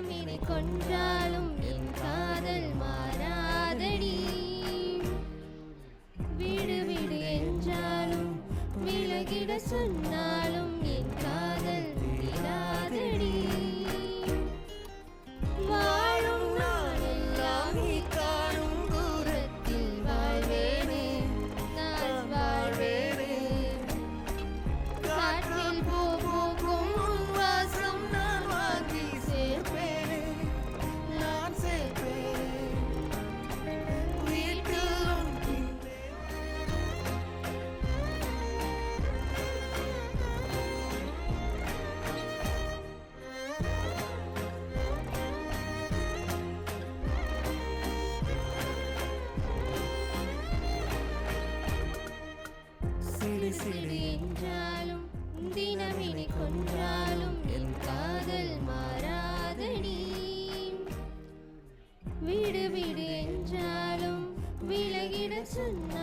எல்லாம் என்னை கொன்றாலும் என் காதல் மாறாதடி. விடு விடு என்றாலும் விலகிட சொன்னார் சிறு என்றாலும் தினமினை கொன்றாலும் என் காதல் மாறாதடி. விடு விடு என்றாலும் விலகிட சொன்ன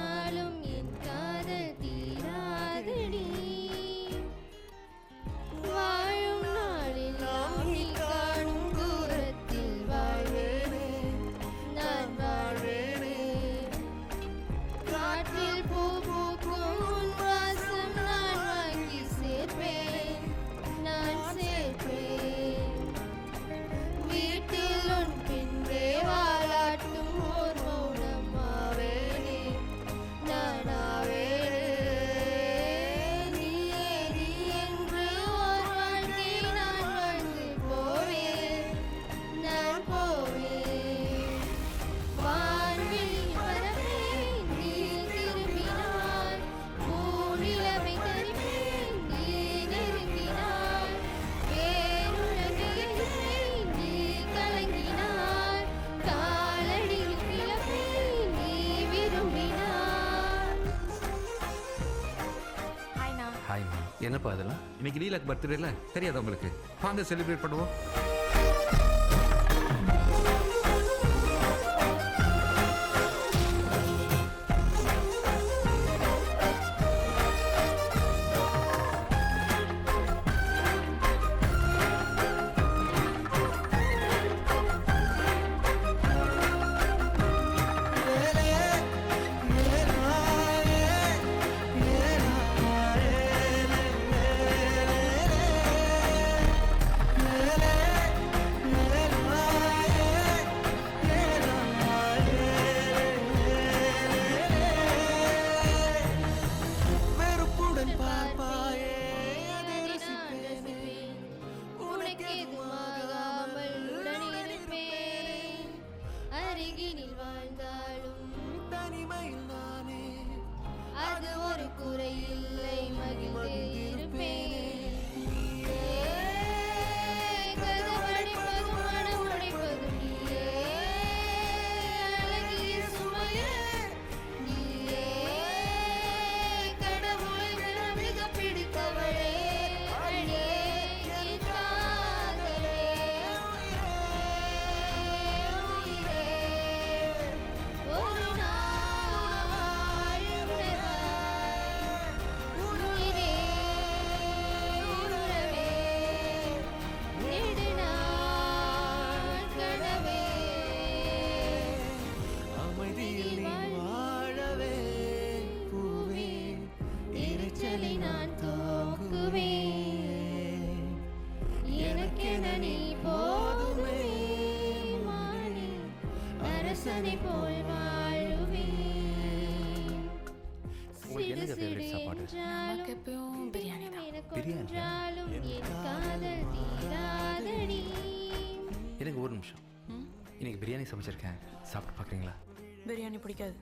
என்னப்பா அதெல்லாம் இன்னைக்கு லீலாக்கு பர்த்டேல தெரியாது உங்களுக்கு? வாங்க செலிப்ரேட் பண்ணுவோம். Irmã. அரசனை எனக்கு ஒரு நிமிஷம். இன்னைக்கு பிரியாணி சமைச்சிருக்கேன். சாப்பிட்டு பார்க்குறீங்களா? பிரியாணி பிடிக்காது.